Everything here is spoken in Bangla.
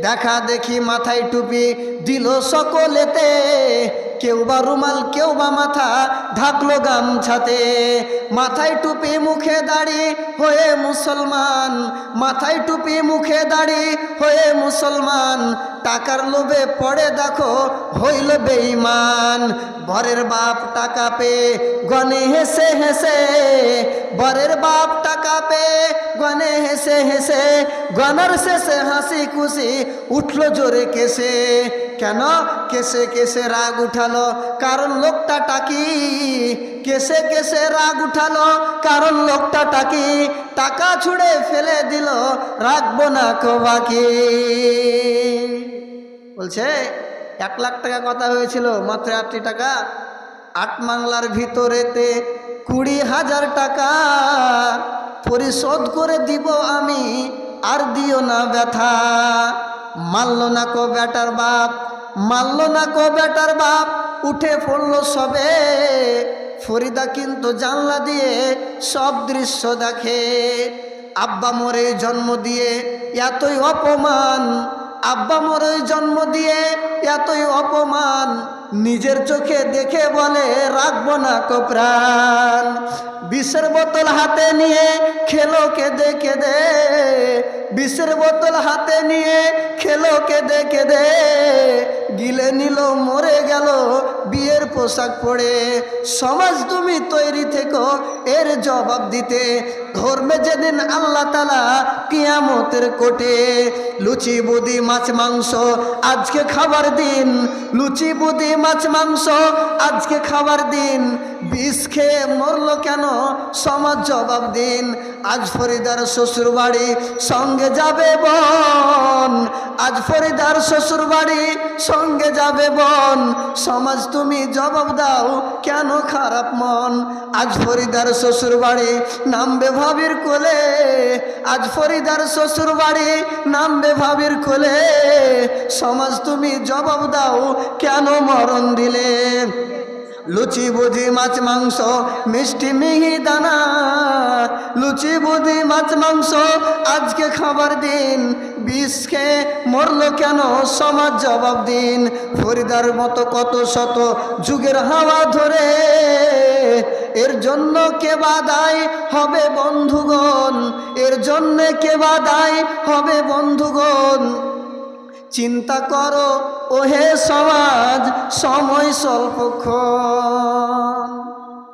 দেখা দেখি মাথায় টুপি দিল সকলেতে। কেউ বা রুমাল, কেউ বা মাথা ঢাকলো গামছাতে। মাথায় টুপি মুখে দাড়ি হয়ে মুসলমান। মাথায় টুপি মুখে দাড়ি হয়ে মুসলমান। টাকার লোভে পড়ে দেখো, হইল বেঈমান। বরের বাপ টাকা পে গনে হেসে হেসে, বরের বাপ টাকা পে গনে হেসে হেসে, গনার শেষে হাসি খুশি উঠল জোরে কেসে কেন? কেসে কেসে রাগ উঠালো, কারণ লোকটা টাকি। কেসে কেসে রাগ উঠালো, কারণ লোকটা টাকি। টাকা ছুড়ে ফেলে দিল, রাখব না কো বাকি বলছে এক লাখ টাকা কথা হয়েছিল, মাত্র আটটি টাকা। আট বাংলার ভিতরেতে কুড়ি হাজার টাকা পরিশোধ করে দিব আমি, আর দিও না ব্যথা। মানল না কো বেটার বাপ মানল না কো বেটার বাপ, উঠে পড়ল সবে। ফরিদা কিন্তু জানলা দিয়ে সব দৃশ্য দেখে। আব্বা মোরে জন্ম দিয়ে এতই অপমান আব্বা মরে জন্ম দিয়ে এতই অপমান, নিজের চোখে দেখে বলে, রাখব না কপ্রাণ বিষের বোতল হাতে নিয়ে খেলো দেখে দে বিষের বোতল হাতে নিয়ে খেলো দেখে কেঁদে। পোশাক পরে সমাজ তুমি তৈরি থেকো, এর জবাব দিতে ধর্মে যেদিন আল্লাহ তালা কিয়ামতের কোটে লুচি, বুদি, মাছ, মাংস, আজকে খাবার দিন। লুচি, বুদি, মাছ, মাংস, আজকে খাবার দিন। বিষ খেয়ে মরলো কেন? সমাজ জবাব দিন। আজ ফরিদার শ্বশুর বাড়ি সঙ্গে যাবে বোন। আজ ফরিদার শ্বশুর বাড়ি সঙ্গে যাবে বোন। সমাজ তুমি জবাব দাও, কেন খারাপ মন? আজ ফরিদার শ্বশুর বাড়ি নামবে ভাবির কোলে। আজ ফরিদার শ্বশুর বাড়ি নামবে ভাবির কোলে। সমাজ তুমি জবাব দাও, কেন মরণ দিলে? লুচি বুঝি মাছ, মাংস, মিষ্টি মিহি দানা। লুচি বুঝি মাছ, মাংস, আজকে খাবার দিন। বিষ খেয়ে মরলো কেন? সমাজ জবাব দিন। ফরিদার মতো কত শত যুগের হাওয়া ধরে। এর জন্য কে বাদায় হবে বন্ধুগণ? এর জন্য কে বাদায় হবে বন্ধুগণ? চিন্তা করো, ওহে সমাজ সময় স্বল্পক্ষণ